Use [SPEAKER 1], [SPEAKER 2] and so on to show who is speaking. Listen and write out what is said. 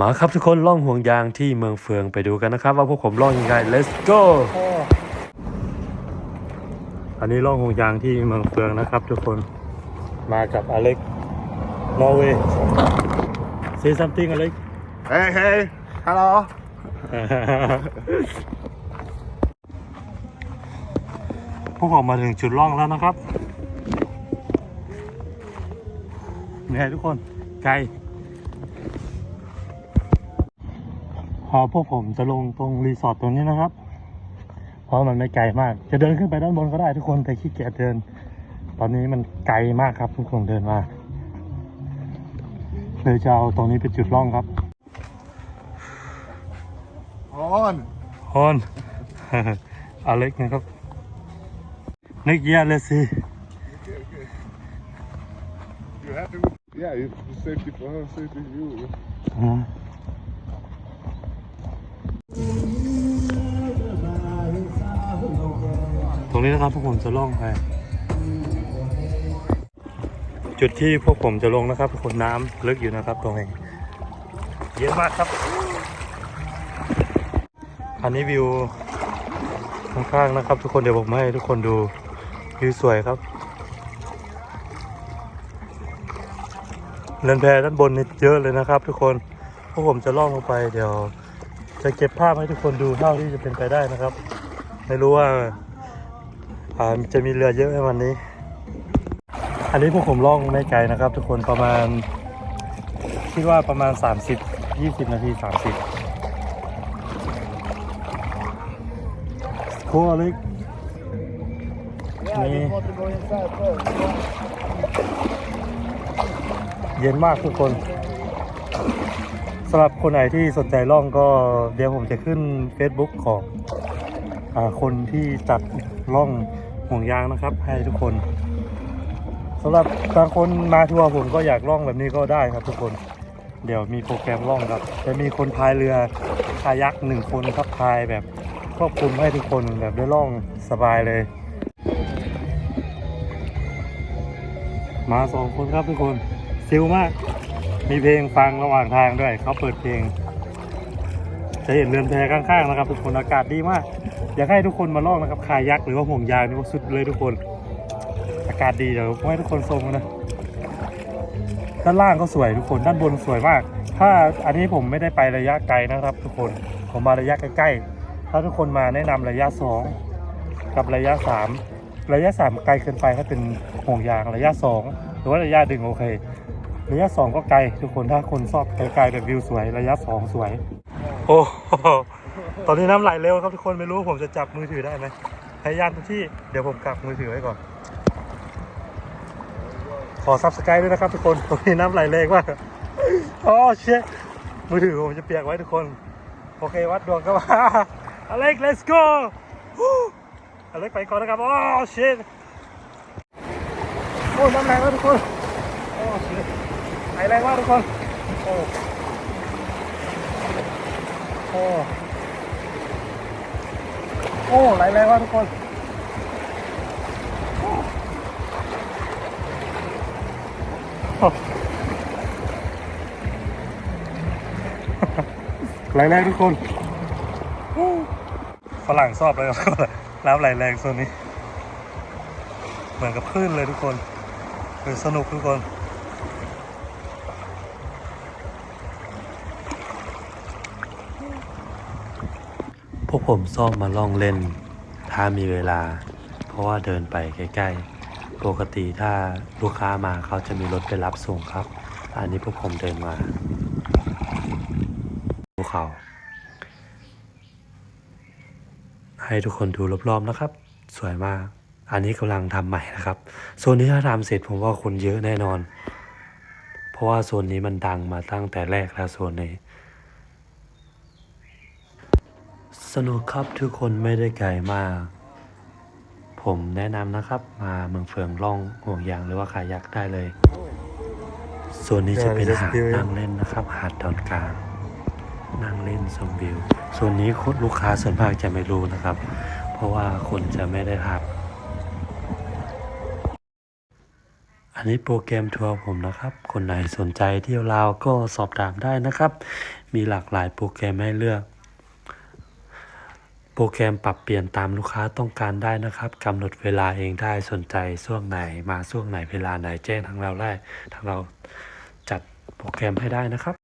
[SPEAKER 1] มาครับทุกคนล่องห่วงยางที่เมืองเฟืองไปดูกันนะครับ ว่าพวกผมล่องยังไง let's go อันนี้ล่องห่วงยางที่เมืองเฟืองนะครับ ทุกคนมากับอเล็กนอร์เวย์ say something อเล็ก
[SPEAKER 2] Hey, hey, hello.
[SPEAKER 1] พวกผมมาถึงจุดล่องแล้วนะครับนี่ไงทุกคนไกล อพวกผมจะลงตรงรีสอร์ทตรงนี้นะครับ เพราะมันไม่ไกลมาก จะเดินขึ้นไปด้านบนก็ได้ทุกคนแต่ขี้เกียจเดิน ตอนนี้มันไกลมากครับ ทุกคนเดินมาเลยจะเอาตรงนี้เป็นจุดล่องครับ
[SPEAKER 2] On.
[SPEAKER 1] ฮอนอเล็กนะครับนึกเยียเลยสิ
[SPEAKER 2] You happy with? Yeah, it's safety for her, safety for you.
[SPEAKER 1] อ่า ตรงนี้นะครับพวกผมจะล่องไป จุดที่พวกผมจะลงนะครับคนน้ำลึกอยู่นะครับตรงนี้เยอะมากครับ อันนี้วิวข้างๆนะครับ ทุกคนเดี๋ยวผมให้ทุกคนดูวิวสวยครับเรือนแพด้านบนนี่เยอะเลยนะครับ ทุกคนพวกผมจะล่องลงไปเดี๋ยว จะเก็บภาพให้ทุกคนดูเท่าที่จะเป็นไปได้นะครับ ไม่รู้ว่าอ่าจะมีเรือเยอะไหมวันนี้ อันนี้พวกผมล่องไม่ไกลนะครับ ทุกคนประมาณคิดว่าประมาณ 30 20 นาที 30โคอเล็ก
[SPEAKER 2] Yeah,
[SPEAKER 1] I just
[SPEAKER 2] want to go inside first.
[SPEAKER 1] เย็นมากทุกคนำหรับคนไหนที่สนใจล่องก็เดี๋ยวผมจะขึ้น Facebook ของอคนที่จัดล่องห่วงยางนะครับ ให้ทุกคนสำหรับบางคนมาทัวร์ผมก็อยากล่องแบบนี้ก็ได้ครับทุกคน เดี๋ยวมีโปรแกรมล่องครับ จะมีคนพายเรือคายักหนึ่งคนครับพายแบบครอบคลุมให้ทุกคนแบบได้ล่องสบายเลย มาสองคนครับทุกคนซิลมาก มีเพลงฟังระหว่างทางด้วย เขาเปิดเพลง จะเห็นเรือนแพข้างๆนะครับ ทุกคนอากาศดีมาก อยากให้ทุกคนมาลองนะครับคายักหรือว่าห่วงยางนี่ก็สุดเลยทุกคน อากาศดีเดี๋ยวผมให้ทุกคนชมนะด้านล่างก็สวยทุกคนด้านบนสวยมาก ถ้าอันนี้ผมไม่ได้ไประยะไกลนะครับ ทุกคนผมมาระยะใกล้ๆถ้าทุกคนมาแนะนำระยะสองกับระยะสามระยะสามไกลเกินไปถ้าเป็นห่วงยางระยะสองหรือว่าระยะดึงโอเค ระยะสองก็ไกลทุกคนถ้าคนชอบไกลๆแบบวิวสวยระยะสองสวย โอ้ตอนนี้น้ำไหลเร็วครับทุกคนไม่รู้ผมจะจับมือถือได้ไหมพยายามทุกที่เดี๋ยวผมกลับมือถือไว้ก่อน ขอซับสไครต์ด้วยนะครับทุกคนตรงนี้น้ำไหลแรงมากอ๋อเชี่ยมือถือผมจะเปียกไว้ทุกคน โอเควัดดวงครับอเล็ก let's go อเล็กไปก่อนนะครับอ๋อเชี่ยโอ้น้ำแรงมากทุกคนโอ้เชี่ย ไหลแรงมากทุกคน โอ้ โอ้ โอ้ไหลแรงมากทุกคนไหลแรงทุกคนฝรั่งชอบเลยครับน้ำไหลแรงโซนนี้ เหมือนกับคลื่นเลยทุกคนคือสนุกทุกคน พวกผมซ่อมมาล่องเล่น ถ้ามีเวลา เพราะว่าเดินไปใกล้ๆ ปกติถ้าลูกค้ามาเขาจะมีรถไปรับส่งครับ อันนี้พวกผมเดินมาภูเขา ให้ทุกคนดูรอบๆนะครับ สวยมาก อันนี้กำลังทำใหม่นะครับโซนนี้ถ้าทำเสร็จผมว่าคนเยอะแน่นอน เพราะว่าโซนนี้มันดังมาตั้งแต่แรกแล้วโซนนี้ สนุกครับทุกคนไม่ได้ไกลมาก ผมแนะนำนะครับ มาเมืองเฟืองล่องห่วงยางหรือว่าคายักได้เลย ส่วนนี้จะเป็นหาดนั่งเล่นนะครับ หาดตอนกลางนั่งเล่นชมวิว ส่วนนี้คนลูกค้าส่วนมากจะไม่รู้นะครับ เพราะว่าคนจะไม่ได้พักอั
[SPEAKER 3] นนี้โปรแกรมทัวร์ผมนะครับ คนไหนสนใจเที่ยวลาวก็สอบถามได้นะครับ มีหลากหลายโปรแกรมให้เลือก โปรแกรมปรับเปลี่ยนตามลูกค้าต้องการได้นะครับกำหนดเวลาเองได้สนใจช่วงไหนมาช่วงไหนเวลาไหนแจ้งทางเราได้ทางเราจัดโปรแกรมให้ได้นะครับ